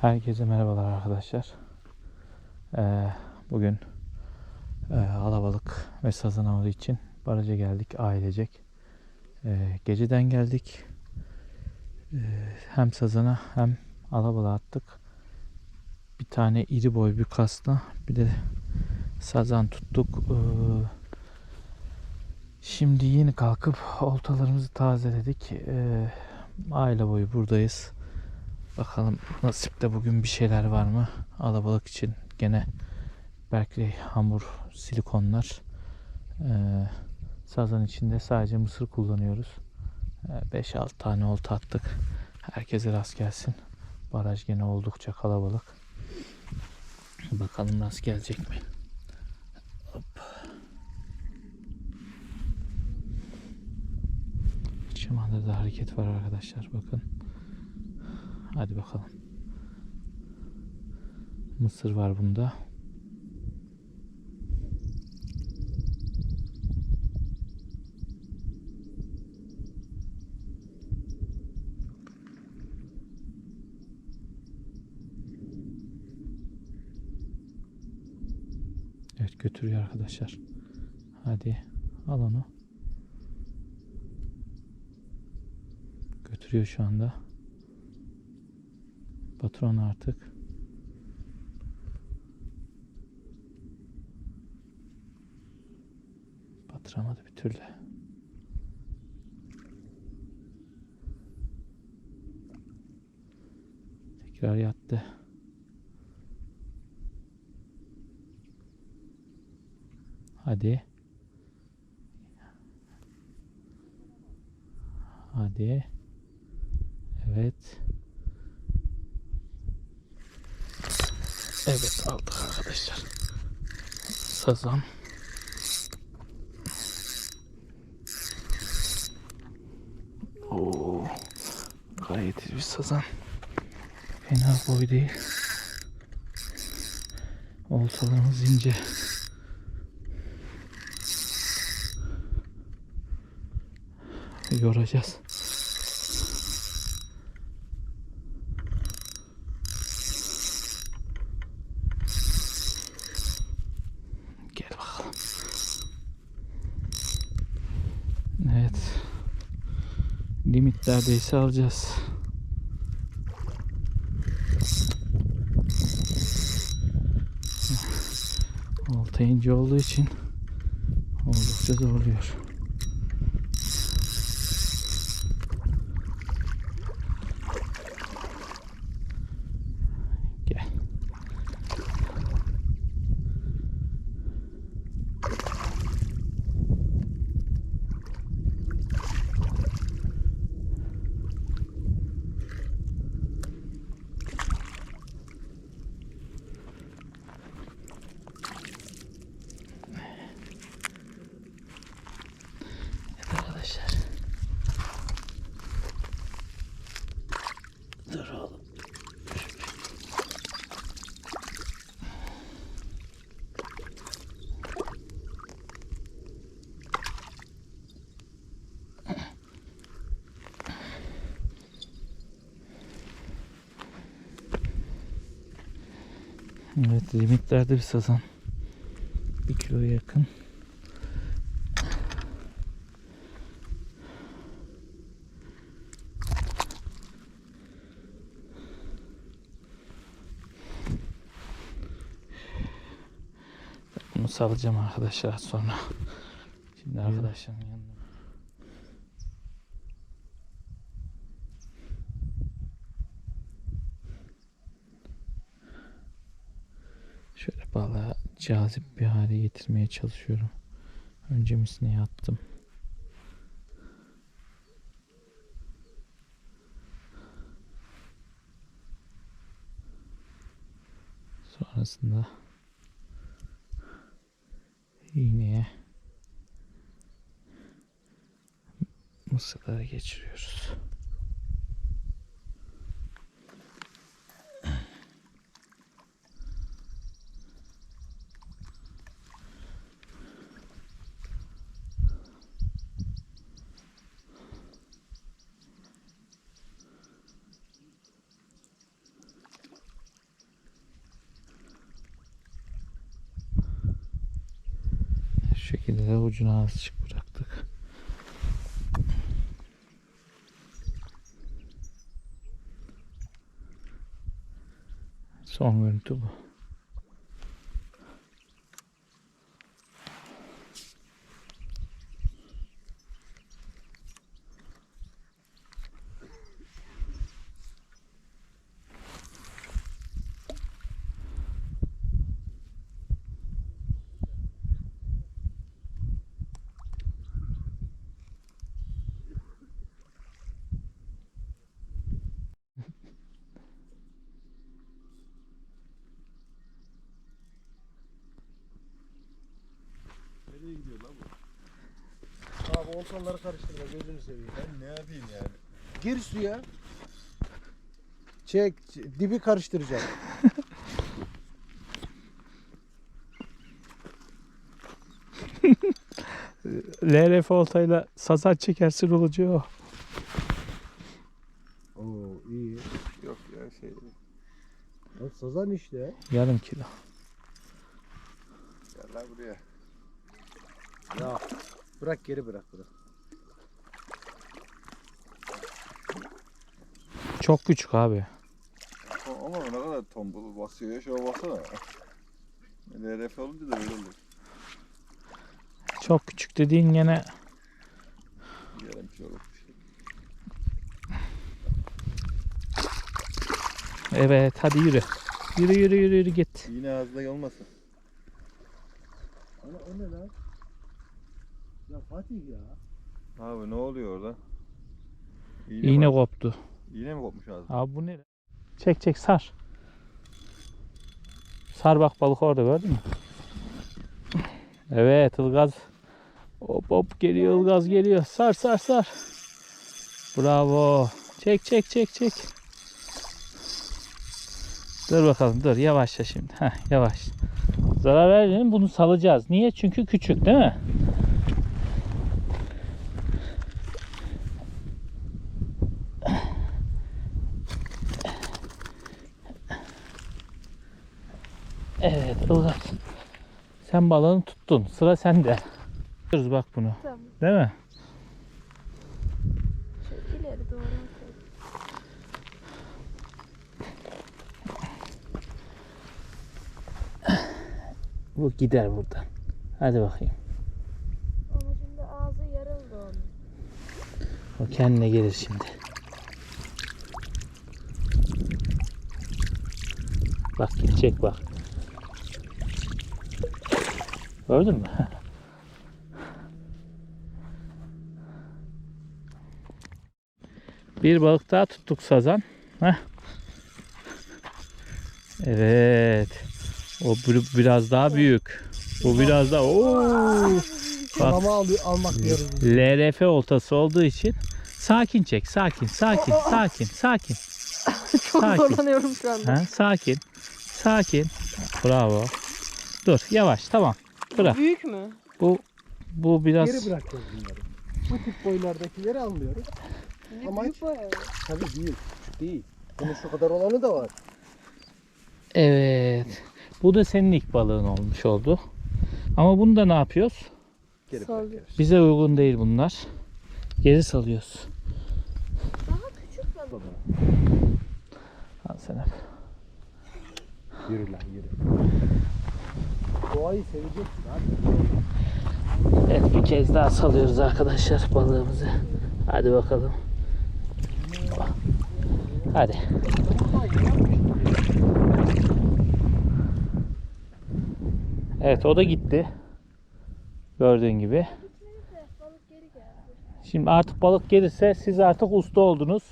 Herkese merhabalar arkadaşlar. Ee, bugün e, alabalık ve sazan avı için baraja geldik ailecek. Ee, geceden geldik. Ee, hem sazana hem alabalığa attık. Bir tane iri boy bir kasla bir de sazan tuttuk. Ee, şimdi yeni kalkıp oltalarımızı tazeledik. Ee, aile boyu buradayız. Bakalım nasipte bugün bir şeyler var mı? Alabalık için gene Berkeley hamur silikonlar. Ee, sazan içinde sadece mısır kullanıyoruz. Ee, 5-6 tane olta attık. Herkese rast gelsin. Baraj gene oldukça kalabalık. Bakalım rast gelecek mi? Hop. Çamanda da hareket var arkadaşlar bakın. Hadi bakalım. Mısır var bunda. Evet götürüyor arkadaşlar. Hadi al onu. Götürüyor şu anda. Patron artık. Batıramadı bir türlü. Tekrar yattı. Hadi. Hadi. Evet. Evet aldık arkadaşlar. Sazan. Oo, gayet iyi bir sazan. Fena boy değil. Oltalarımız ince. Yoracağız. Gel bakalım. Evet. Limit neredeyse alacağız. Olta ince olduğu için oldukça zorluyor. Evet limitlerde bir sazan. Bir kiloya yakın. Bunu salacağım arkadaşlar sonra. Şimdi arkadaşlarımın yanına. Balığı cazip bir hale getirmeye çalışıyorum. Önce misine attım. Sonrasında iğneye mısırları geçiriyoruz. Şu şekilde de ucunu azıcık bıraktık. Son görüntü bu. Nereye gidiyor lan bu? Oltaları karıştırma gözünü seveyim. Ben ne yapayım yani? Gir suya. Çek, dibi karıştıracak. LRF oltayla sazan çekersin olacağı o. Oo iyi. Yok ya şey. Lan sazan işte. Yarım kilo. Gel lan buraya. Ya bırak geri bırak bırak. Çok küçük abi. Ama ne kadar tombul basıyor ya şuna baksana. LRF olunca da böyle olur. Çok küçük dediğin gene Yarım kiloluk bir şey. evet hadi yürü. Yürü yürü yürü yürü git. Yine ağzında olmasın. Ana o ne lan? Ya Fatih ya. Abi ne oluyor orada? İğne, İğne mi? koptu. İğne mi kopmuş ağzında? Abi bu ne? Çek çek sar. Sar bak balık orada gördün mü? Evet ılgaz. Hop hop geliyor ılgaz geliyor. Sar sar sar. Bravo. Çek çek çek çek. Dur bakalım dur yavaşla şimdi. Heh, yavaş. Zarar vermeyelim bunu salacağız. Niye? Çünkü küçük değil mi? Evet Ilgaz. Sen balığını tuttun. Sıra sende. Görürüz bak bunu. Tamam. Değil mi? Şöyle ileri doğru. Bu gider buradan. Hadi bakayım. Ama şimdi ağzı yarıldı onun. O kendine gelir şimdi. Bak gidecek bak. Gördün mü? Bir balık daha tuttuk sazan. Heh. Evet. O bir- biraz daha büyük. Bu biraz daha. Oo. Bak. Mama almak diyoruz. LRF oltası olduğu için sakin çek. Sakin, sakin, sakin, sakin. Çok Sakin. zorlanıyorum şu anda. Ha, sakin. Sakin. Bravo. Dur, yavaş. Tamam. Bırak. Büyük mü? Bu bu biraz Geri bırakacağız bunları. Bu tip boylardakileri almıyoruz. Ama büyük bayağı. Tabii değil. Küçük değil. Bunun şu kadar olanı da var. Evet. Bu da senin ilk balığın olmuş oldu. Ama bunu da ne yapıyoruz? Geri Sallıyor. bırakıyoruz. Bize uygun değil bunlar. Geri salıyoruz. Daha küçük balık. Al sen Yürü lan yürü. Doğayı seveceksin abi. Evet bir kez daha salıyoruz arkadaşlar balığımızı. Hadi bakalım. Hadi. Evet o da gitti. Gördüğün gibi. Şimdi artık balık gelirse siz artık usta oldunuz.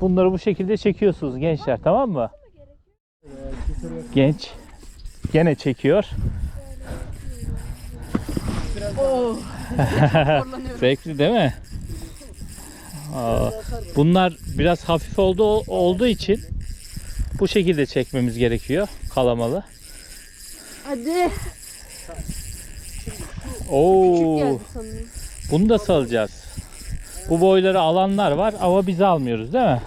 Bunları bu şekilde çekiyorsunuz gençler tamam mı? Genç. Gene çekiyor. Zorlanıyorum. Zevkli değil mi? Aa, bunlar biraz hafif oldu olduğu için bu şekilde çekmemiz gerekiyor kalamalı. Hadi. Oo, bunu da salacağız. Bu boyları alanlar var ama biz almıyoruz değil mi?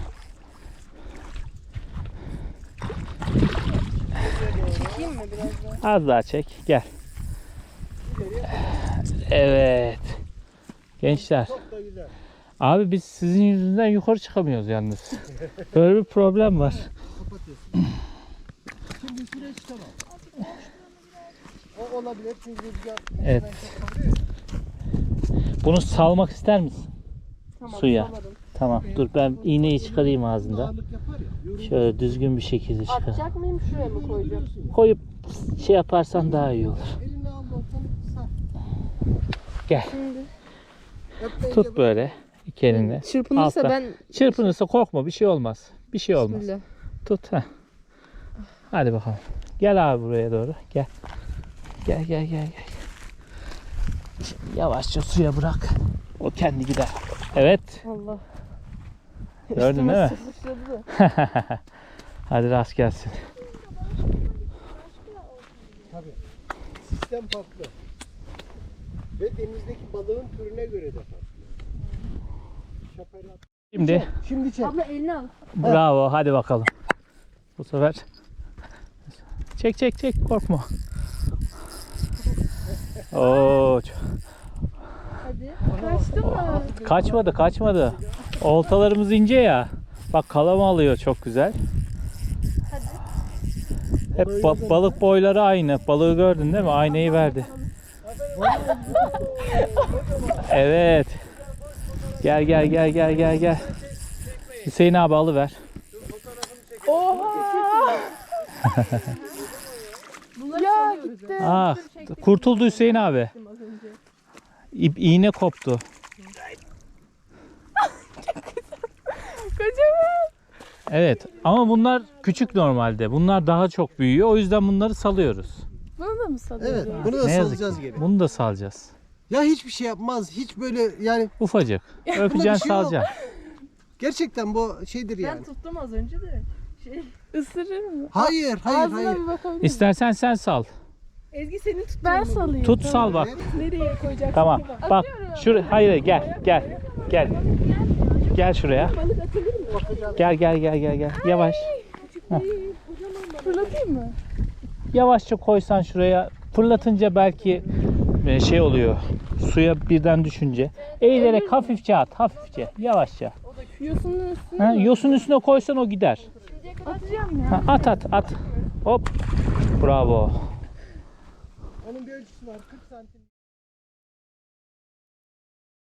Çekeyim mi biraz daha? Az daha çek. Gel. Evet. Gençler. Abi biz sizin yüzünden yukarı çıkamıyoruz yalnız. Böyle bir problem var. Şimdi üstüne çıkamam. O olabilir çünkü rüzgar Evet. Bunu salmak ister misin? Tamam, Suya. soladım. Tamam. Dur ben iğneyi çıkarayım ağzında. ağırlık yapar ya. yorulur. Şöyle düzgün bir şekilde çıkar. Atacak mıyım şuraya mı koyacağım? Koyup şey yaparsan daha iyi olur. Gel. Tut böyle iki elinle. çırpınırsa Altta. ben Çırpınırsa korkma bir şey olmaz. Bir şey olmaz. Bismillah. Tut ha. Hadi bakalım. Gel abi buraya doğru. Gel. Gel gel gel gel. Şimdi yavaşça suya bırak. O kendi gider. Evet. Allah. Gördün değil mi? Hadi rast gelsin. Tabii. Sistem farklı. Ve denizdeki balığın türüne göre de farklı. Şimdi Şimdi çek. Abla elini al. bravo hadi bakalım. Bu sefer çek çek çek korkma. Oo, Hadi. Kaçtı mı? kaçmadı kaçmadı. Oltalarımız ince ya. Bak kalama alıyor çok güzel. Hep ba- balık boyları aynı. Balığı gördün değil mi? Aynayı verdi. Evet. Gel gel gel gel gel gel. Hüseyin abi alıver. Ya gitti. Ah, kurtuldu Hüseyin abi. İp, iğne koptu. Evet ama bunlar küçük normalde. Bunlar daha çok büyüyor. O yüzden bunları salıyoruz. Bunu da mı salıyorsun? Evet, bunu da Ne yazık salacağız ki. geri. Bunu da salacağız. Ya hiçbir şey yapmaz. Hiç böyle yani Ufacık. Öpeceksin şey yok. salacaksın. gerçekten bu şeydir yani. Ben tuttum az önce de. Şey. Isırır mı? Hayır, hayır, Ağzına hayır. bir bakabilir miyim? İstersen sen sal. Ezgi seni tut. Ben salayım. Tut sal bak. Nereye koyacaksın? Tamam. Bak şur hayır gel gel gel. Gel şuraya. Gel gel gel gel gel. Yavaş. Fırlatayım mı? Yavaşça koysan şuraya. Fırlatınca belki e, şey oluyor. Suya birden düşünce. Eğilerek hafifçe at. Hafifçe. Yavaşça. Yosunun üstüne Ha, yosun üstüne koysan o gider. Atacağım ya. Ha, at at at. Hop. Bravo.